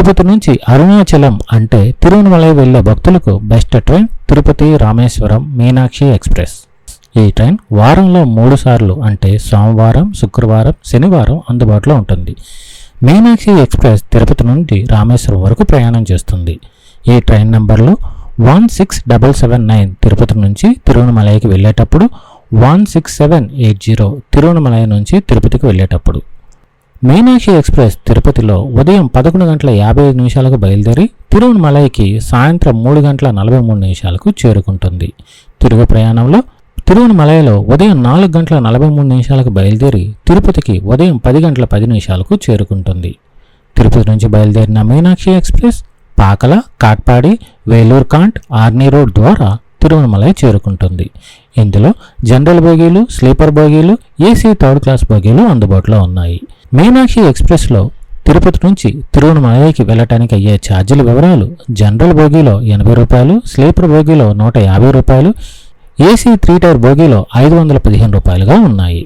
తిరుపతి నుంచి అరుణాచలం అంటే తిరువనమలై వెళ్ళే భక్తులకు best train Tirupati Rameswaram Meenakshi express. ఈ ట్రైన్ వారంలో మూడు సార్లు అంటే సోమవారం శుక్రవారం శనివారం అందుబాటులో ఉంటుంది. మీనాక్షి ఎక్స్ప్రెస్ తిరుపతి నుండి రామేశ్వరం వరకు ప్రయాణం చేస్తుంది. ఈ ట్రైన్ నెంబర్లో one six double seven nine Tirupati నుంచి తిరువనమలైకి వెళ్ళేటప్పుడు one six seven eight zero Tiruvannamalai నుంచి తిరుపతికి వెళ్ళేటప్పుడు. మీనాక్షి ఎక్స్ప్రెస్ తిరుపతిలో ఉదయం పదకొండు గంటల యాభై ఐదు నిమిషాలకు బయలుదేరి తిరువనమలైకి సాయంత్రం మూడు గంటల నలభై మూడు నిమిషాలకు చేరుకుంటుంది. తిరుగు ప్రయాణంలో తిరువనమలైలో ఉదయం నాలుగు గంటల నలభై మూడు నిమిషాలకు బయలుదేరి తిరుపతికి ఉదయం పది గంటల పది నిమిషాలకు చేరుకుంటుంది. తిరుపతి నుంచి బయలుదేరిన Meenakshi express Pakala Katpadi Vellore cantt Arni road ద్వారా తిరువనమలై చేరుకుంటుంది. ఇందులో జనరల్ బోగీలు స్లీపర్ బోగీలు ఏసీ థర్డ్ క్లాస్ బోగీలు అందుబాటులో ఉన్నాయి. మీనాక్షి ఎక్స్ప్రెస్లో తిరుపతి నుంచి తిరువనమలైకి వెళ్ళటానికి అయ్యే ఛార్జీల వివరాలు జనరల్ బోగీలో ఎనభై రూపాయలు స్లీపర్ బోగీలో నూట యాభై రూపాయలు ఏసీ త్రీ టైర్ బోగీలో ఐదు వందల పదిహేను రూపాయలుగా ఉన్నాయి.